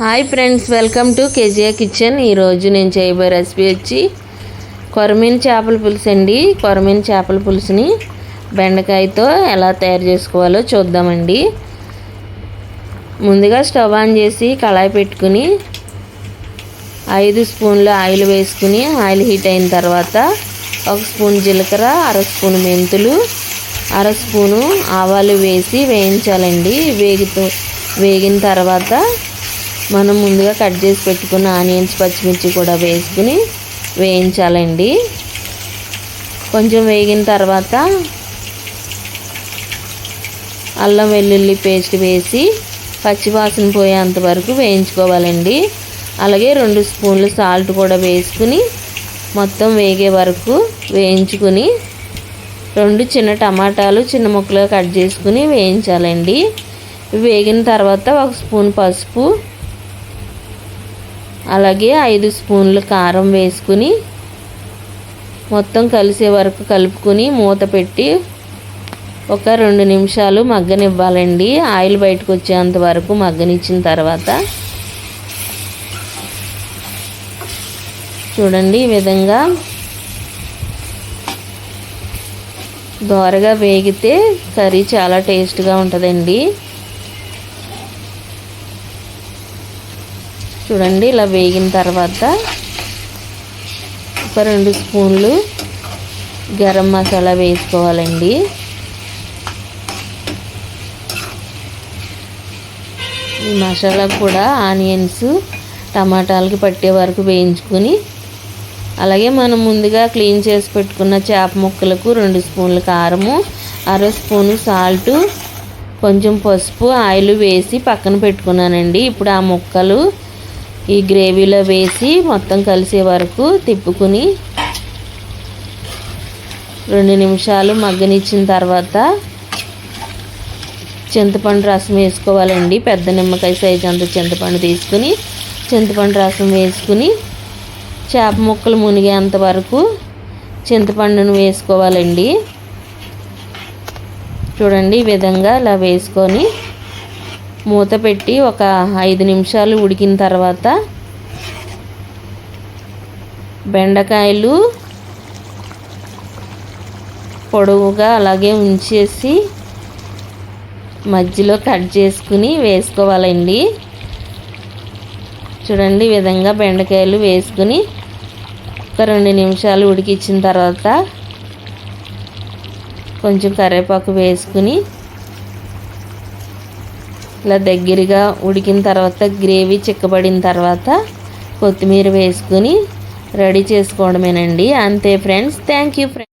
Hi friends welcome to కేజీఆ kitchen. ఈరోజు నేను చేయబోయే రెసిపీ వచ్చి కొరమీన్ చేపల పులుసు అండి. కొరమీన్ చేపల పులుసుని బెండకాయతో ఎలా తయారు చేసుకోవాలో చూద్దామండి. ముందుగా స్టవ్ ఆన్ చేసి కళాయి పెట్టుకుని ఐదు స్పూన్లు ఆయిల్ వేసుకుని ఆయిల్ హీట్ అయిన తర్వాత ఒక స్పూన్ జీలకర్ర అర స్పూన్ మెంతులు అర స్పూను ఆవాలు వేసి వేయించాలండి. వేగుతూ వేగిన తర్వాత మనం ముందుగా కట్ చేసి పెట్టుకున్న ఆనియన్స్ పచ్చిమిర్చి కూడా వేసుకుని వేయించాలండి. కొంచెం వేగిన తర్వాత అల్లం వెల్లుల్లి పేస్ట్ వేసి పచ్చివాసన పోయేంత వరకు వేయించుకోవాలండి. అలాగే రెండు స్పూన్లు సాల్ట్ కూడా వేసుకుని మొత్తం వేగే వరకు వేయించుకుని రెండు చిన్న టమాటాలు చిన్న ముక్కలుగా కట్ చేసుకుని వేయించాలండి. వేగిన తర్వాత ఒక స్పూన్ పసుపు అలాగే ఐదు స్పూన్లు కారం వేసుకుని మొత్తం కలిసే వరకు కలుపుకొని మూత పెట్టి ఒక రెండు నిమిషాలు మగ్గనివ్వాలండి. ఆయిల్ బయటకు వచ్చేంత వరకు మగ్గనిచ్చిన తర్వాత చూడండి ఈ విధంగా దోరగా వేగితే కర్రీ చాలా టేస్ట్గా ఉంటుందండి. చూడండి ఇలా వేగిన తర్వాత ఒక రెండు స్పూన్లు గరం మసాలా వేసుకోవాలండి. ఈ మసాలా కూడా ఆనియన్స్ టమాటాలకి పట్టే వరకు వేయించుకొని అలాగే మనం ముందుగా క్లీన్ చేసి పెట్టుకున్న చేప ముక్కలకు రెండు స్పూన్ల కారము అర స్పూను సాల్టు కొంచెం పసుపు ఆయిల్ వేసి పక్కన పెట్టుకున్నానండి. ఇప్పుడు ఆ ముక్కలు ఈ గ్రేవీలో వేసి మొత్తం కలిసే వరకు తిప్పుకుని రెండు నిమిషాలు మగ్గనిచ్చిన తర్వాత చింతపండు రసం వేసుకోవాలండి. పెద్ద నిమ్మకాయ సైజు అంత చింతపండు తీసుకుని చింతపండు రసం వేసుకుని చేప ముక్కలు మునిగేంత వరకు చింతపండును వేసుకోవాలండి. చూడండి ఈ విధంగా ఇలా వేసుకొని మూత పెట్టి ఒక ఐదు నిమిషాలు ఉడికిన తర్వాత బెండకాయలు పొడవుగా అలాగే ఉంచేసి మధ్యలో కట్ చేసుకుని వేసుకోవాలండి. చూడండి ఈ విధంగా బెండకాయలు వేసుకుని ఒక రెండు నిమిషాలు ఉడికించిన తర్వాత కొంచెం కరివేపాకు వేసుకుని ఇలా దగ్గరగా ఉడికిన తర్వాత గ్రేవీ చిక్కబడిన తర్వాత కొత్తిమీర వేసుకుని రెడీ చేసుకోవడమేనండి. అంతే ఫ్రెండ్స్. Thank you friends